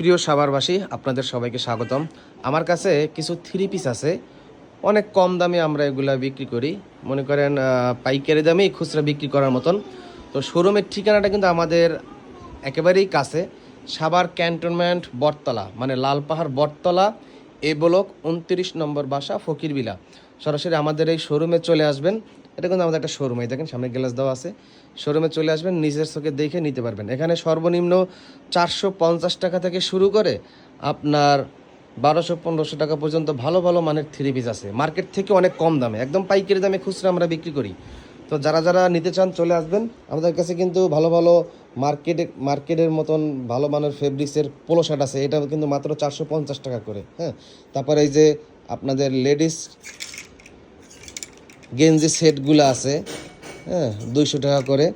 প্রিয় সাভারবাসী, আপনাদের সবাইকে স্বাগতম। আমার কাছে কিছু থ্রি পিস আছে। অনেক কম দামে আমরা এগুলা বিক্রি করি। মনে করেন পাইকারি দামেই খুচরা বিক্রি করার মতন। তো শোরুমের ঠিকানাটা কিন্তু আমাদের একেবারেই কাছে। সাভার ক্যান্টনমেন্ট বটতলা মানে লালপাহাড় বটতলা, এ ব্লক উনত্রিশ নম্বর বাসা ফকিরবিলা। সরাসরি আমাদের এই শোরুমে চলে আসবেন। এটা কিন্তু আমাদের একটা শোরুম এই দেখেন সামনে গ্লাস দেওয়া আছে। শোরুমে চলে আসবেন, নিজের চোখে দেখে নিতে পারবেন। এখানে সর্বনিম্ন চারশো পঞ্চাশ টাকা থেকে শুরু করে আপনার বারোশো, পনেরোশো টাকা পর্যন্ত ভালো ভালো মানের থ্রি পিস আছে। মার্কেট থেকে অনেক কম দামে, একদম পাইকারি দামে খুচরা আমরা বিক্রি করি। তো যারা যারা নিতে চান চলে আসবেন। আমাদের কাছে কিন্তু ভালো ভালো মার্কেটে মার্কেটের মতন ভালো মানের ফেব্রিক্সের পোলো শার্ট আছে। এটা কিন্তু মাত্র চারশো পঞ্চাশ টাকা করে হ্যাঁ। তারপরে এই যে আপনাদের লেডিস গেঞ্জি সেটগুলো আছে হ্যাঁ দুইশো টাকা করে।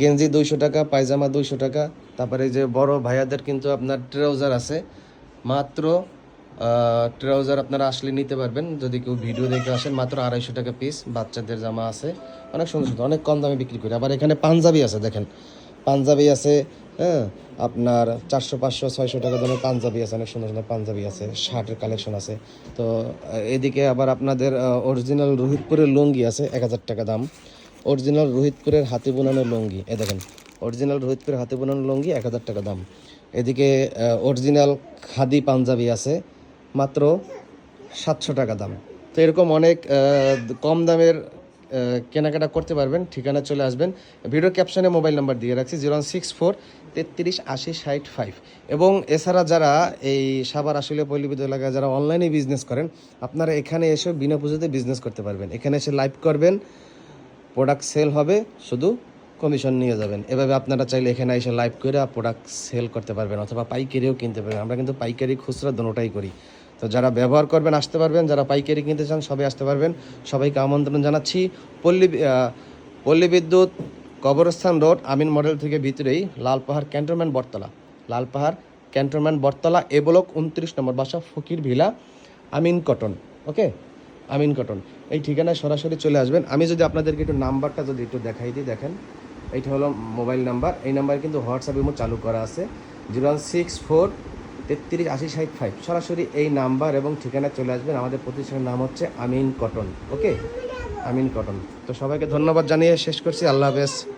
গেঞ্জি দুইশো টাকা, পায়জামা দুইশো টাকা। তারপরে যে বড় ভাইয়াদের কিন্তু আপনার ট্রাউজার আছে। মাত্র ট্রাউজার আপনারা আসলে নিতে পারবেন যদি কেউ ভিডিও দেখে আসেন। মাত্র আড়াইশো টাকা পিস বাচ্চাদের জামা আছে। অনেক সুন্দর সুন্দর, অনেক কম দামে বিক্রি করি। আবার এখানে পাঞ্জাবি আছে, দেখেন। পাঞ্জাবি আছে হ্যাঁ? আপনার চারশো, পাঁচশো, ছয়শো টাকা দামের পাঞ্জাবি আছে, অনেক সুন্দর সুন্দর পাঞ্জাবি আছে, শার্টের কালেকশন আছে। তো এদিকে আবার আপনাদের অরিজিনাল রোহিতপুরের লুঙ্গি আছে, এক হাজার টাকা দাম। অরিজিনাল রোহিতপুরের হাতে বোনানো লুঙ্গি এ দেখেন অরিজিনাল রোহিতপুরের হাতে বোনানো লুঙ্গি এক হাজার টাকা দাম। এদিকে অরিজিনাল খাদি পাঞ্জাবি আছে, মাত্র সাতশো টাকা দাম। তো এরকম অনেক কম দামের কেনাকাটা করতে পারবেন, ঠিকানা চলে আসবেন। ভিডিও ক্যাপশনে মোবাইল নাম্বার দিয়ে রাখছি, জিরো ওয়ান সিক্স ফোর তেত্রিশ আশি ষাট ফাইভ এবং এছাড়া যারা এই সাবার আসলে পল্লীবিদ এলাকায় যারা অনলাইনে বিজনেস করেন, আপনারা এখানে এসে বিনা পুজোতে বিজনেস করতে পারবেন। এখানে এসে লাইভ করবেন প্রোডাক্ট সেল হবে, শুধু কমিশন নিয়ে যাবেন। এভাবে আপনারা চাইলে এখানে এসে লাইভ করে প্রোডাক্ট সেল করতে পারবেন, অথবা পাইকারিও কিনতে পারবেন। আমরা কিন্তু পাইকারি খুচরা দোনোটাই করি। তো যারা ব্যবহার করবেন, আসতে পারবেন। যারা পাইকারি কিনতে চান, সবাই আসতে পারবেন। সবাইকে আমন্ত্রণ জানাচ্ছি। পল্লী পল্লী বিদ্যুৎ কবরস্থান রোড, আমিন মডেল থেকে ভিতরেই Lalpahar cantonment Battala. Lalpahar cantonment Battala, A block উনত্রিশ নম্বর বাসা, Fakir villa, Amin cotton. Okay? Amin cotton. এই ঠিকানায় সরাসরি চলে আসবেন। আমি যদি আপনাদেরকে একটু নাম্বারটা যদি একটু দেখাই দিই, দেখেন। এইটা হলো মোবাইল নাম্বার। এই নাম্বার কিন্তু হোয়াটসঅ্যাপ ইমো চালু করা আছে। জিরো ওয়ান সিক্স ফোর তেত্রিশ, আশি, ষাট ফাইভ সরাসরি এই নাম্বার এবং ঠিকানায় চলে আসবেন। আমাদের প্রতিষ্ঠানের নাম হচ্ছে আমিন কটন ওকে আমিন কটন। তো সবাইকে ধন্যবাদ জানিয়ে শেষ করছি। আল্লাহ হাফেজ।